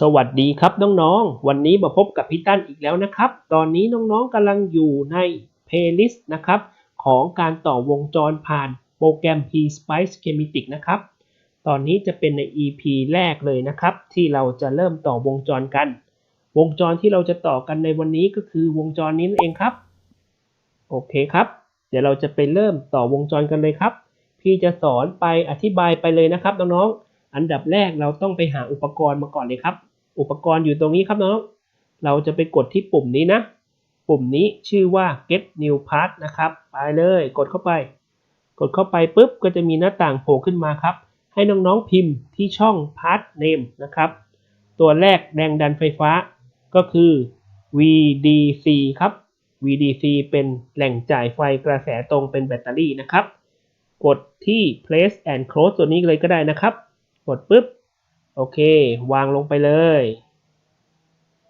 สวัสดีครับน้องๆ วันนี้มาพบกับพี่ตั้นอีกแล้วนะครับ ตอนนี้น้องๆกำลังอยู่ใน playlist นะครับของการต่อวงจรผ่านโปรแกรม P-Spice Chematic นะครับ ตอนนี้จะเป็นใน EP แรกเลยนะครับ ที่เราจะเริ่มต่อวงจรกัน วงจรที่เราจะต่อกันในวันนี้ก็คือวงจรนี้นั่นเองครับ โอเคครับ เดี๋ยวเราจะไปเริ่มต่อวงจรกันเลยครับ พี่จะสอนไปอธิบายไปเลยนะครับน้องๆ อันดับแรกเราต้องไปหาอุปกรณ์มาก่อนเลยครับ อุปกรณ์อยู่ตรงนี้ครับน้อง เราจะไปกดที่ปุ่มนี้นะ ปุ่มนี้ชื่อว่า get new part นะครับ ไปเลย กดเข้าไป กดเข้าไปปุ๊บก็จะมีหน้าต่างโผล่ขึ้นมาครับ ให้น้องๆพิมพ์ที่ช่อง part name นะครับ ตัวแรกแรงดันไฟฟ้าก็คือ VDC ครับ VDC เป็นแหล่งจ่ายไฟกระแสตรงเป็นแบตเตอรี่นะครับ กดที่ place and close ตัวนี้เลยก็ได้นะครับ กดปุ๊บ โอเค วางลงไปเลย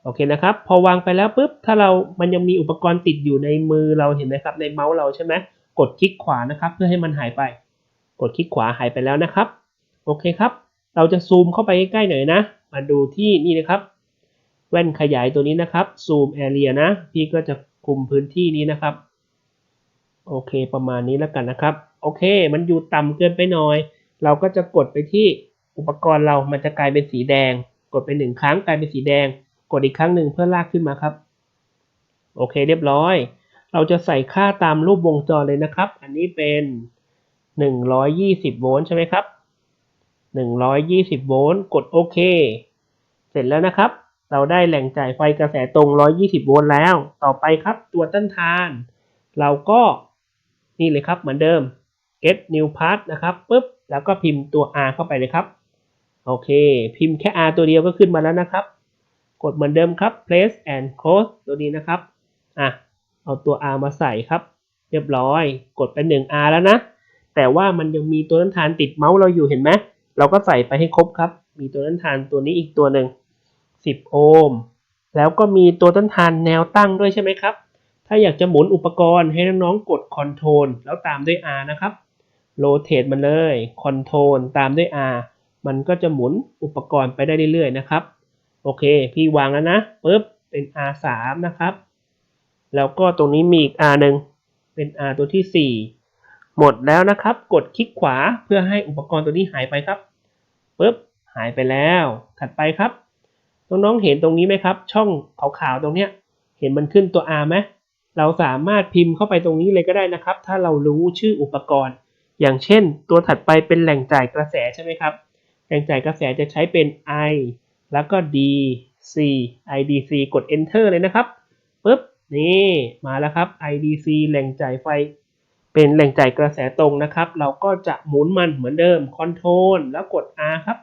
โอเคนะครับ พอวางไปแล้วปุ๊บ ถ้าเรา มันยังมีอุปกรณ์ติดอยู่ในมือเราเห็นไหมครับ ในเมาส์เราใช่ไหมกดคลิกขวานะครับ เพื่อให้มันหายไป กดคลิกขวาหายไปแล้วนะครับ โอเคครับ เราจะซูมเข้าไปใกล้ๆหน่อยนะ มาดูที่นี่นะครับ แว่นขยายตัวนี้นะครับ ซูมแอเรียนะ พี่ก็จะคุมพื้นที่นี้นะครับ โอเค ประมาณนี้แล้วกันนะครับ โอเค มันอยู่ต่ำเกินไปหน่อย เราก็จะกดไปที่ อุปกรณ์เรามันจะกลายเป็นสีแดง กดไปหนึ่งครั้งกลายเป็นสีแดง กดอีกครั้งหนึ่งเพื่อลากขึ้นมาครับ โอเคเรียบร้อย เราจะใส่ค่าตามรูปวงจรเลยนะครับ อันนี้เป็น 120 โวลต์ใช่ไหมครับ 120 โวลต์กดโอเค เสร็จแล้วนะครับ เราได้แหล่งจ่ายไฟกระแสตรง 120 โวลต์แล้ว ต่อไปครับตัวต้านทาน เราก็นี่เลยครับเหมือนเดิม get new part นะครับปุ๊บแล้วก็พิมพ์ตัว r เข้าไปเลยครับ โอเค พิมพ์แค่ r ตัวเดียวก็ขึ้นมาแล้วนะครับ กดเหมือนเดิมครับ place and close ตัวนี้นะครับ อะ เอาตัว r มาใส่ครับ เรียบร้อย กดเป็น 1r แล้วนะ แต่ว่ามันยังมีตัวต้านทานติดเมาส์เราอยู่เห็นไหม เราก็ใส่ไปให้ครบครับ มีตัวต้านทานตัวนี้อีกตัวหนึ่ง 10 โอห์ม แล้วก็มีตัวต้านทานแนวตั้งด้วยใช่ไหมครับ ถ้าอยากจะหมุนอุปกรณ์ให้น้องๆกด Ctrl แล้วตามด้วย R นะครับ Rotate มันเลย Ctrl ตามด้วย R มันก็จะหมุนอุปกรณ์ไปได้เรื่อยๆนะครับ โอเค พี่วางแล้วนะปุ๊บเป็น R3 นะครับ แล้วก็ตรงนี้มีอีก R หนึ่งเป็น R ตัวที่ 4 หมดแล้วนะครับ กดคลิกขวาเพื่อให้อุปกรณ์ตัวนี้หายไปครับปุ๊บหายไปแล้ว ถัดไปครับน้องๆเห็นตรงนี้ไหมครับ ช่องขาวๆตรงเนี้ย เห็นมันขึ้นตัว R ไหมเราสามารถพิมพ์เข้าไปตรงนี้เลยก็ได้นะครับ ถ้าเรารู้ชื่ออุปกรณ์ อย่างเช่น ตัวถัดไปเป็นแหล่งจ่ายกระแสใช่ไหมครับ แหล่งจ่ายกระแสจะใช้เป็น I แล้วก็ D C IDC กด Enter เลยนะครับปุ๊บนี่มาแล้วครับ IDC แหล่งจ่ายไฟ เป็นแหล่งจ่ายกระแสตรงนะครับ เราก็จะหมุนมันเหมือนเดิม Ctrl แล้วกด R ครับ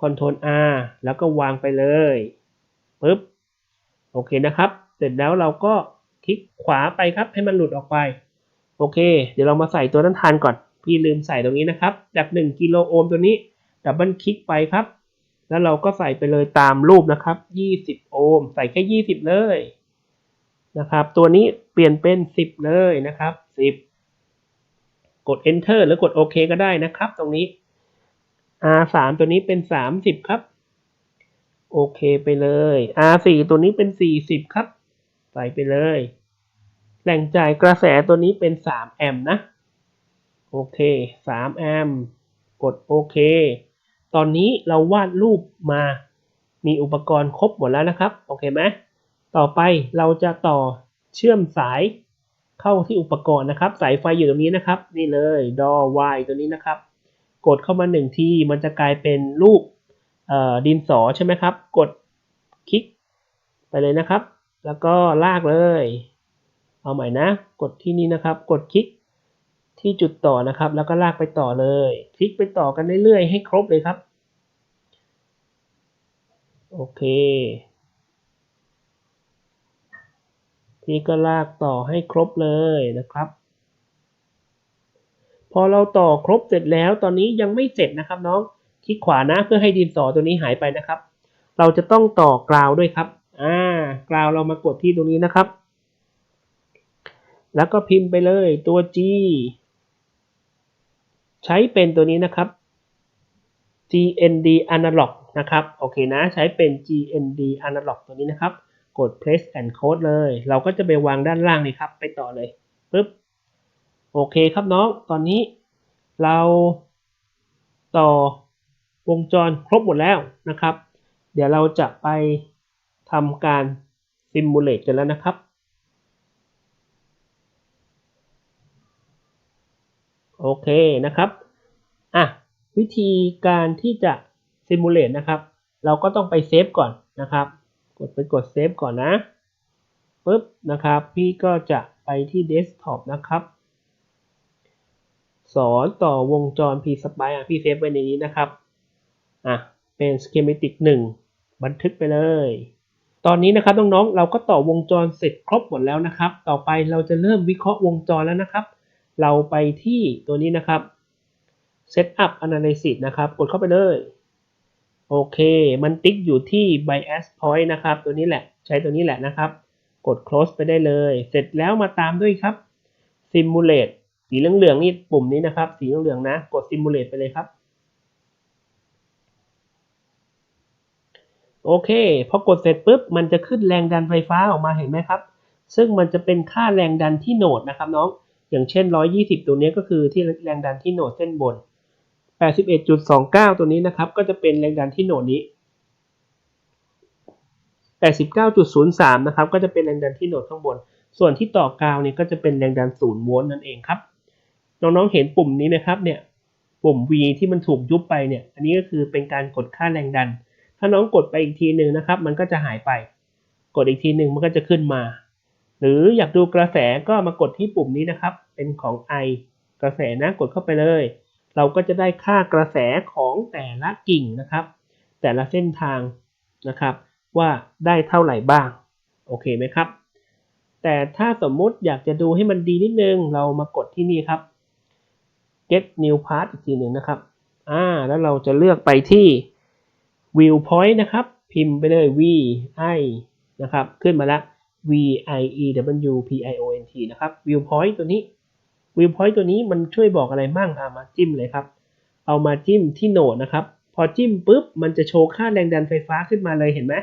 Ctrl R แล้วก็วางไปเลยปุ๊บโอเคนะครับ เสร็จแล้วเราก็คลิกขวาไปครับให้มันหลุดออกไป โอเค เดี๋ยวเรามาใส่ตัวต้นทานก่อน พี่ลืมใส่ตรงนี้นะครับ จาก 1 กิโลโอห์มตัวนี้ ดับเบิลคลิกไปครับ แล้วเราก็ใส่ไปเลยตามรูปนะครับ 20 โอห์ม ใส่แค่ 20 เลยนะครับ ตัวนี้เปลี่ยนเป็น 10 เลยนะครับ 10 กด enter หรือกดโอเคก็ได้นะครับ ตรงนี้ R3 ตัวนี้เป็น 30 ครับ โอเคไปเลย R4 ตัวนี้เป็น 40 ครับ ใส่ไปเลย แหล่งจ่ายกระแสตัวนี้เป็น 3 แอมป์นะ โอเค 3 แอมป์ กดโอเค ตอนนี้เราวาดรูปมา มีอุปกรณ์ครบหมดแล้วนะครับ โอเคไหม ต่อไปเราจะต่อเชื่อมสายเข้าที่อุปกรณ์นะครับ สายไฟอยู่ตรงนี้นะครับ นี่เลยดอ Y ตัวนี้นะครับ กดเข้ามาหนึ่งทีมันจะกลายเป็นรูปดินสอใช่ไหมครับ กดคลิกไปเลยนะครับ แล้วก็ลากเลย เอาใหม่นะ กดที่นี่นะครับ กดคลิก ที่จุดต่อนะครับ แล้วก็ลากไปต่อเลย คลิกไปต่อกันเรื่อยๆ ให้ครบเลยครับ โอเค พี่ก็ลากต่อให้ครบเลยนะครับ พอเราต่อครบเสร็จแล้ว ตอนนี้ยังไม่เสร็จนะครับน้อง คลิกขวานะเพื่อให้ดินสอตัวนี้หายไปนะครับ เราจะต้องต่อกราวด้วยครับ อ่ากราวเรามากดที่ตรงนี้นะครับแล้วก็พิมพ์ไปเลยตัว G ใช้เป็นตัวนี้นะครับ GND Analog นะครับ โอเคนะ ใช้เป็น GND Analog ตัวนี้นะครับ กด Place and Code เลย เราก็จะไปวางด้านล่างเลยครับ ไปต่อเลยปึ๊บ โอเคครับน้อง ตอนนี้เราต่อวงจรครบหมดแล้วนะครับ เดี๋ยวเราจะไปทำการ Simulate กันแล้วนะครับ โอ เคนะครับอะวิธีการที่จะ Simulate นะครับ เราก็ต้องไปเซฟก่อนนะครับ กดไปกดเซฟก่อนนะปึ๊บนะครับ พี่ก็จะไปที่ Desktop นะครับ สอนต่อวงจร P-Spice อะพี่เซฟไว้ในนี้นะครับอะเป็น Schematic 1 บันทึกไปเลย ตอนนี้นะครับน้องๆเราก็ต่อวงจรเสร็จครบหมดแล้วนะครับ ต่อไปเราจะเริ่มวิเคราะห์วงจรแล้วนะครับ เราไปที่ตัวนี้นะครับ Setup Analysis นะครับ กดเข้าไปเลย โอเค มันติ๊กอยู่ที่ bias point นะครับ ตัวนี้แหละ ใช้ตัวนี้แหละนะครับ กด close ไปได้เลย เสร็จแล้วมาตามด้วยครับ simulate สีเหลืองๆนี่ปุ่มนี้นะครับ สีเหลืองๆนะ กด simulate ไปเลยครับ โอเค พอกดเสร็จปุ๊บ มันจะขึ้นแรงดันไฟฟ้าออกมาเห็นไหมครับ ซึ่งมันจะเป็นค่าแรงดันที่โหนดนะครับน้อง อย่างเช่น 120 ตัวนี้ก็คือที่แรงดันที่โหนดเส้นบน 81.29 ตัวนี้นะครับ ก็จะเป็นแรงดันที่โหนดนี้ 89.03 นะครับ ก็จะเป็นแรงดันที่โหนดข้างบน ส่วนที่ต่อกาวเนี่ยก็จะเป็นแรงดัน0โวลต์นั่นเองครับ น้องๆ เห็นปุ่มนี้ไหมครับ เนี่ย ปุ่ม V ที่มันถูกยุบไปเนี่ย อันนี้ก็คือเป็นการกดค่าแรงดัน ถ้าน้องกดไปอีกทีหนึ่งนะครับ มันก็จะหายไป กดอีกทีหนึ่งมันก็จะขึ้นมา หรืออยากดูกระแสก็มากดที่ปุ่มนี้นะครับ เป็นของ I กระแสนะกดเข้าไปเลย เราก็จะได้ค่ากระแสของแต่ละกิ่งนะครับ แต่ละเส้นทางนะครับ ว่าได้เท่าไหร่บ้างโอเคไหมครับ แต่ถ้าสมมุติอยากจะดูให้มันดีนิดนึง เรามากดที่นี่ครับ get new part อีกทีหนึ่งนะครับอ่าแล้วเราจะเลือกไปที่ viewpoint นะครับ พิมพ์ไปเลย v i นะครับ ขึ้นมาแล้ว v i e w p i o n t นะครับ viewpoint ตัวนี้ viewpoint ตัวนี้มันช่วยบอกอะไรมั่งอ่ามาจิ้มเลยครับ เอามาจิ้มที่โหนดนะครับ พอจิ้มปุ๊บ มันจะโชว์ค่าแรงดันไฟฟ้าขึ้นมาเลยเห็นไหม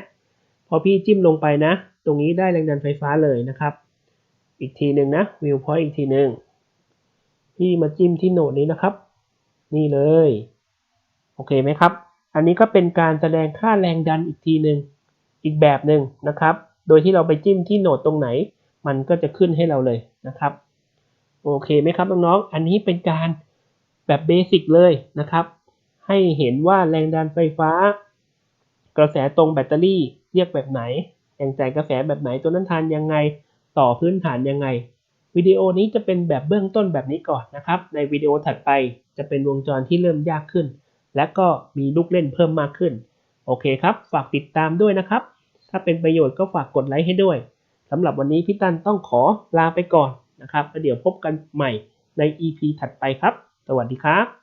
พอพี่จิ้มลงไปนะ ตรงนี้ได้แรงดันไฟฟ้าเลยนะครับ อีกทีหนึ่งนะ viewpoint อีกทีหนึ่งพี่มาจิ้มที่โหนดนี้นะครับ นี่เลย โอเคไหมครับ อันนี้ก็เป็นการแสดงค่าแรงดันอีกทีหนึ่งอีกแบบหนึ่งนะครับ โดยที่เราไปจิ้มที่โหนดตรงไหน มันก็จะขึ้นให้เราเลยนะครับ โอเคไหมครับน้องๆ อันนี้เป็นการแบบเบสิกเลยนะครับ ให้เห็นว่าแรงดันไฟฟ้า กระแสตรงแบตเตอรี่เรียกแบบไหนแรงจ่ายกระแสแบบไหนตัวนั้นทานยังไง ต่อพื้นฐานยังไง วิดีโอนี้จะเป็นแบบเบื้องต้นแบบนี้ก่อนนะครับ ในวิดีโอถัดไปจะเป็นวงจรที่เริ่มยากขึ้น และก็มีลูกเล่นเพิ่มมากขึ้น โอเคครับ ฝากติดตามด้วยนะครับ ถ้าเป็นประโยชน์ก็ฝากกดไลค์ให้ด้วยสำหรับวันนี้พี่ตันต้องขอลาไปก่อนนะครับแล้วเดี๋ยวพบกันใหม่ใน EP ถัดไปครับ สวัสดีครับ